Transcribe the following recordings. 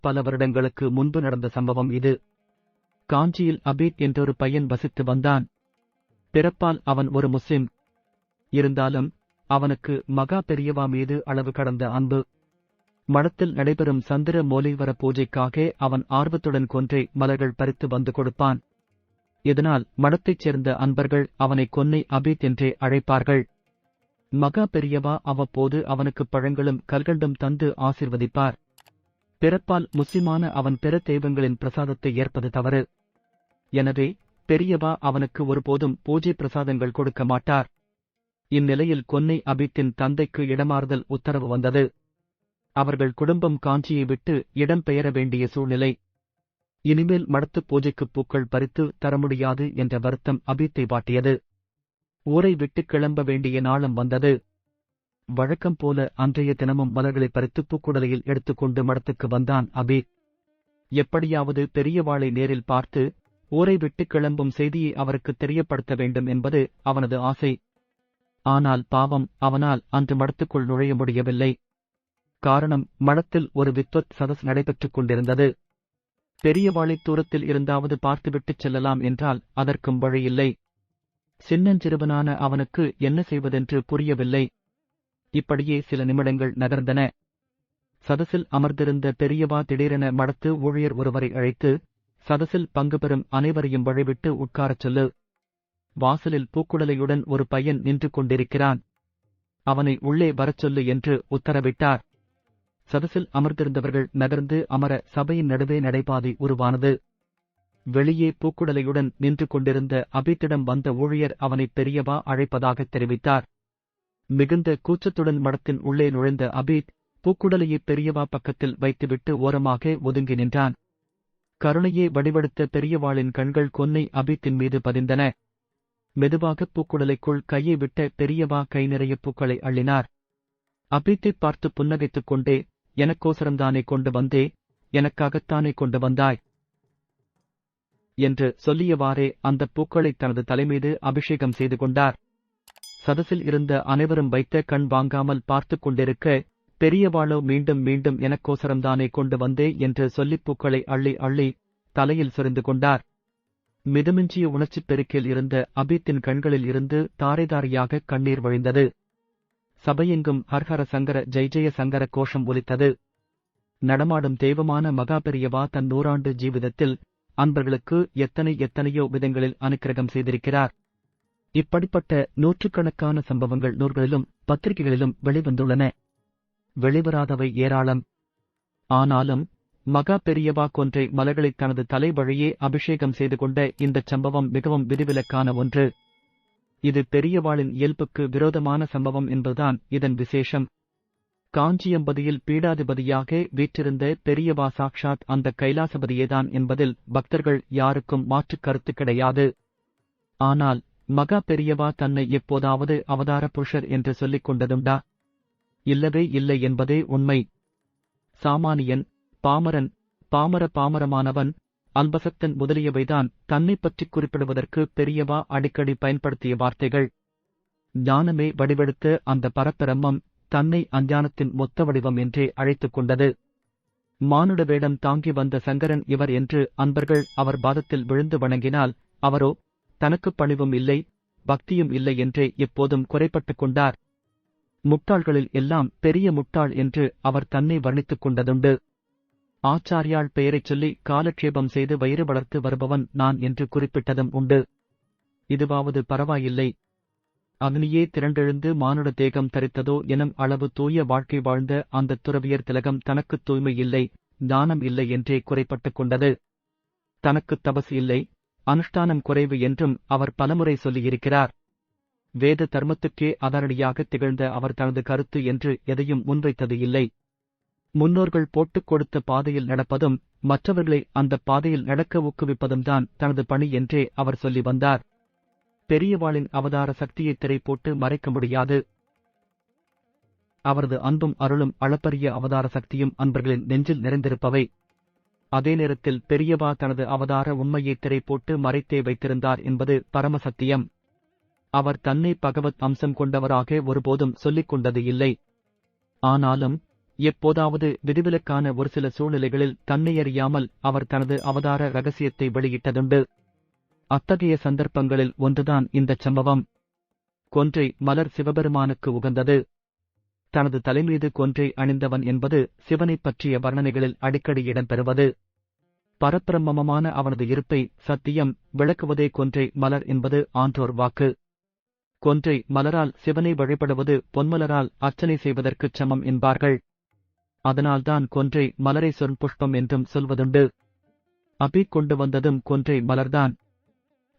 பல வருடங்களுக்கு முன்பு நடந்த சம்பவம் இது. காஞ்சியில் அபீத் என்றொரு பையன் வசித்து வந்தான். பிறப்பால் அவன் ஒரு முஸ்லிம். இருந்தாலும் அவனுக்கு மகா பெரியவா மீது அளவு கடந்த அன்பு. மடத்தில் நடைபெறும் சந்திர மோலைவர பூஜைக்காக அவன் ஆர்வத்துடன் கொன்றை மலர்கள் பறித்து வந்து கொடுப்பான். இதனால் மடத்தைச் சேர்ந்த அன்பர்கள் அவனை கொன்னை அபீத் என்றே அழைப்பார்கள். மகா பெரியவா அவ்வப்போது அவனுக்கு பழங்களும் கல்கண்டும் தந்து ஆசிர்வதிப்பார். பிறப்பால் முஸ்லிமான அவன் பிற தெய்வங்களின் பிரசாதத்தை ஏற்பது தவறு. எனவே பெரியவா அவனுக்கு ஒருபோதும் பூஜை பிரசாதங்கள் கொடுக்க மாட்டார். இந்நிலையில் கொன்னை அபித்தின் தந்தைக்கு இடமாறுதல் உத்தரவு வந்தது. அவர்கள் குடும்பம் காஞ்சியை விட்டு இடம் பெயர வேண்டிய சூழ்நிலை. இனிமேல் மடத்துப் பூஜைக்குப் பூக்கள் பறித்து தர முடியாது என்ற வருத்தம் அபித்தை வாட்டியது. ஊரை விட்டு கிளம்ப வேண்டிய நாளும் வந்தது. வழக்கம் போல அன்றைய தினமும் மலர்களை பறித்து பூக்குடலையில் எடுத்துக்கொண்டு மடத்துக்கு வந்தான் அபீத் எப்படியாவது பெரியவாளை நேரில் பார்த்து ஊரை விட்டு கிளம்பும் செய்தியை அவருக்கு தெரியப்படுத்த வேண்டும் என்பது அவனது ஆசை. ஆனால் பாவம் அவனால் அன்று மடத்துக்குள் நுழைய முடியவில்லை. காரணம் மடத்தில் ஒரு வித்வத் சதஸ் நடைபெற்றுக் கொண்டிருந்தது. பெரியவாளை தூரத்தில் இருந்தாவது பார்த்துவிட்டுச் செல்லலாம் என்றால் அதற்கும் வழியில்லை. சின்னஞ்சிறுவனான அவனுக்கு என்ன செய்வதென்று புரியவில்லை. இப்படியே சில நிமிடங்கள் நகர்ந்தன. சதசில் அமர்ந்திருந்த பெரியவா திடீரென மடத்து ஊழியர் ஒருவரை அழைத்து சதசில் பங்கு பெறும் அனைவரையும் வழிவிட்டு உட்காரச் சொல்லு. வாசலில் பூக்குடலையுடன் ஒரு பையன் நின்று கொண்டிருக்கிறான். அவனை உள்ளே வரச் சொல்லு என்று உத்தரவிட்டார். சதசில் அமர்ந்திருந்தவர்கள் நகர்ந்து அமர சபையின் நடுவே நடைபாதை உருவானது. வெளியே பூக்குடலையுடன் நின்று கொண்டிருந்த அபித்திடம் வந்த ஊழியர் அவனை பெரியவா அழைப்பதாகத் தெரிவித்தார். மிகுந்த கூச்சத்துடன் மடத்தின் உள்ளே நுழைந்த அபீத் பூக்குடலையை பெரியவா பக்கத்தில் வைத்துவிட்டு ஓரமாக ஒதுங்கி நின்றான். கருணையே வடிவெடுத்த பெரியவாளின் கண்கள் கொன்னை அபீத்தின் மீது பதிந்தன. மெதுவாக பூக்குடலைக்குள் கையை விட்ட பெரியவா கை நிறைய பூக்களை அள்ளினார். அபீத்தைப் பார்த்து புன்னகைத்துக் கொண்டே எனக்கோசரம்தானே கொண்டு வந்தே எனக்காகத்தானே கொண்டு வந்தாய்? என்று சொல்லியவாறே அந்தப் பூக்களை தனது தலைமீது அபிஷேகம் செய்து கொண்டார். சதசில் இருந்த அனைவரும் வைத்த கண் வாங்காமல் பார்த்துக் கொண்டிருக்க பெரியவாளோ மீண்டும் மீண்டும் எனக்கோசரம்தானே கொண்டு வந்தே என்று சொல்லிப் பூக்களை அள்ளி அள்ளி தலையில் சொரிந்து கொண்டார். மிதமிஞ்சிய உணர்ச்சிப் பெருக்கில் இருந்த அபித்தின் கண்களில் இருந்து தாரைதாரியாக கண்ணீர் வழிந்தது. சபையெங்கும் ஹர்ஹர சங்கர ஜெய் ஜெய சங்கர கோஷம் ஒலித்தது. நடமாடும் தெய்வமான மகாபெரியவா தன் நூறாண்டு ஜீவிதத்தில் அன்பர்களுக்கு எத்தனை எத்தனையோ விதங்களில் அனுக்கிரகம் செய்திருக்கிறார். இப்படிப்பட்ட நூற்றுக்கணக்கான சம்பவங்கள் நூல்களிலும் பத்திரிகைகளிலும் வெளிவந்துள்ளன. வெளிவராதவை ஏராளம். ஆனாலும் மகா பெரியவா கொன்றை மலர்களை தனது தலை வழியே அபிஷேகம் செய்து கொண்ட இந்தச் சம்பவம் மிகவும் விதிவிலக்கான ஒன்று. இது பெரியவாளின் இயல்புக்கு விரோதமான சம்பவம் என்பதுதான் இதன் விசேஷம். காஞ்சியம்பதியில் பீடாதிபதியாக வீற்றிருந்த பெரியவா சாக்ஷாத் அந்த கைலாசபதியேதான் என்பதில் பக்தர்கள் யாருக்கும் மாற்றுக் கருத்து கிடையாது. ஆனால் மகா பெரியவா தன்னை எப்போதாவது அவதார புருஷர் என்று சொல்லிக் கொண்டதுண்டா? இல்லவே இல்லை என்பதே உண்மை. சாமானியன் பாமரன் பாமர பாமரமானவன் அல்பசக்தன் முதலியவைதான் தன்னை பற்றி குறிப்பிடுவதற்கு பெரியவா அடிக்கடி பயன்படுத்திய வார்த்தைகள். ஞானமே வடிவெடுத்த அந்த பரப்பிரம்மம் தன்னை அஞ்ஞானத்தின் மொத்த வடிவம் என்றே அழைத்துக் கொண்டது. மானுட வேடம் தாங்கி வந்த சங்கரன் இவர் என்று அன்பர்கள் அவர் பாதத்தில் விழுந்து வணங்கினால் அவரோ தனக்குப் பணிவும் இல்லை பக்தியும் இல்லை என்றே எப்போதும் குறைப்பட்டுக் கொண்டார். முட்டாள்களில் எல்லாம் பெரிய முட்டாள் என்று அவர் தன்னை வர்ணித்துக் கொண்டதுண்டு. ஆச்சாரியாள் பெயரைச் சொல்லி காலக்ஷேபம் செய்து வயிறு வளர்த்து வருபவன் நான் என்று குறிப்பிட்டதும் உண்டு. இதுவாவது பரவாயில்லை. அக்னியே திரண்டெழுந்து மானுட தேகம் தரித்ததோ எனும் அளவு தூய வாழ்க்கை வாழ்ந்த அந்த துறவியர் திலகம் தனக்குத் தூய்மை இல்லை ஞானம் இல்லை என்றே குறைப்பட்டுக் கொண்டது. தனக்கு தபசு இல்லை அனுஷ்டானம் குறைவு என்றும் அவர் பலமுறை சொல்லியிருக்கிறார். வேத தர்மத்துக்கே அதனடியாக திகழ்ந்த அவர் தனது கருத்து என்று எதையும் முன்வைத்தது இல்லை. முன்னோர்கள் போட்டுக் கொடுத்த பாதையில் நடப்பதும் மற்றவர்களை அந்த பாதையில் நடக்க ஊக்குவிப்பதும் தான் தனது பணி என்றே அவர் சொல்லி வந்தார். பெரியவாளின் அவதார சக்தியை திரை போட்டு மறைக்க முடியாது. அவரது அன்பும் அருளும் அளப்பரிய அவதார சக்தியும் அன்பர்களின் நெஞ்சில் நிறைந்திருப்பவை. அதே நேரத்தில் பெரியவா தனது அவதார உண்மையை திரை போட்டு மறைத்தே வைத்திருந்தார் என்பது பரமசத்தியம். அவர் தன்னை பகவத் அம்சம் கொண்டவராக ஒருபோதும் சொல்லிக் கொண்டது இல்லை. ஆனாலும் எப்போதாவது விதிவிலக்கான ஒரு சில சூழ்நிலைகளில் தன்னையறியாமல் அவர் தனது அவதார ரகசியத்தை வெளியிட்டதுண்டு. அத்தகைய சந்தர்ப்பங்களில் ஒன்றுதான் இந்தச் சம்பவம். கொன்றை மலர் சிவபெருமானுக்கு உகந்தது. தனது தலைமீது கொன்றை அணிந்தவன் என்பது சிவனைப் பற்றிய வர்ணனைகளில் அடிக்கடி இடம்பெறுவது. பரப்பிரமமான அவனது இருப்பை சத்தியம் விளக்குவதே கொன்றை மலர் என்பது ஆன்றோர் வாக்கு. கொன்றை மலரால் சிவனை வழிபடுவது பொன்மலரால் அர்ச்சனை செய்வதற்குச் சமம் என்பார்கள். அதனால்தான் கொன்றை மலரை சொற்புஷ்பம் என்றும் சொல்வதுண்டு. அபி கொண்டு வந்ததும் கொன்றை மலர்தான்.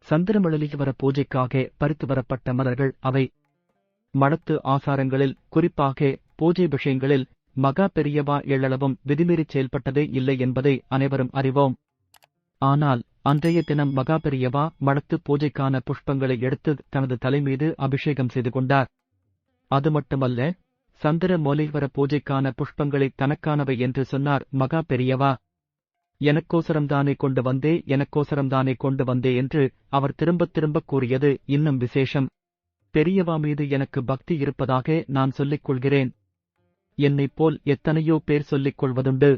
சந்திரமழலிவர பூஜைக்காக பறித்து வரப்பட்ட மலர்கள் அவை. மடத்து ஆசாரங்களில் குறிப்பாக பூஜை விஷயங்களில் மகா பெரியவா எள்ளளவும் விதிமீறிச் செயல்பட்டதே இல்லை என்பதை அனைவரும் அறிவோம். ஆனால் அன்றைய தினம் மகா பெரியவா மடத்து பூஜைக்கான புஷ்பங்களை எடுத்து தனது தலைமீது அபிஷேகம் செய்து கொண்டார். அது மட்டுமல்ல சந்திர மோலீஸ்வர பூஜைக்கான புஷ்பங்களை தனக்கானவை என்று சொன்னார் மகா பெரியவா. எனக்கோசரம்தானே கொண்டு வந்தே எனக்கோசரம்தானே கொண்டு வந்தே என்று அவர் திரும்பத் திரும்பக் கூறியது இன்னும் விசேஷம். பெரியவா மீது எனக்கு பக்தி இருப்பதாக நான் சொல்லிக் கொள்கிறேன் என்னைப் போல் எத்தனையோ பேர் சொல்லிக் கொள்வதுண்டு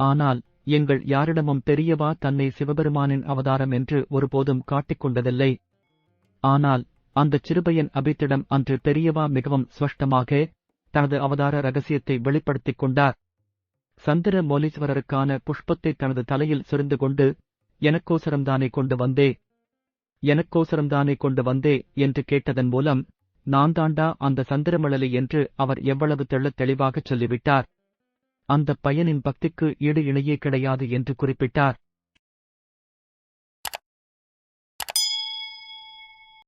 ஆனால் எங்கள் யாரிடமும் பெரியவா தன்னை சிவபெருமானின் அவதாரம் என்று ஒருபோதும் காட்டிக் கொண்டதில்லை ஆனால் அந்தச் சிறுபையன் அபித்திடம் அன்று பெரியவா மிகவும் ஸ்பஷ்டமாக தனது அவதார ரகசியத்தை வெளிப்படுத்திக் கொண்டார். சந்திர மோலீஸ்வரருக்கான புஷ்பத்தை தனது தலையில் சுரிந்து கொண்டு எனக்கோசரம்தானே கொண்டு வந்தே எனக்கோசரம்தானே கொண்டு வந்தே என்று கேட்டதன் மூலம் நான் தாண்டா அந்த சந்திரமழலை என்று அவர் எவ்வளவு தெள்ளத் தெளிவாகச் சொல்லிவிட்டார். அந்தப் பையனின் பக்திக்கு ஈடு இணையே கிடையாது என்று குறிப்பிட்டார்.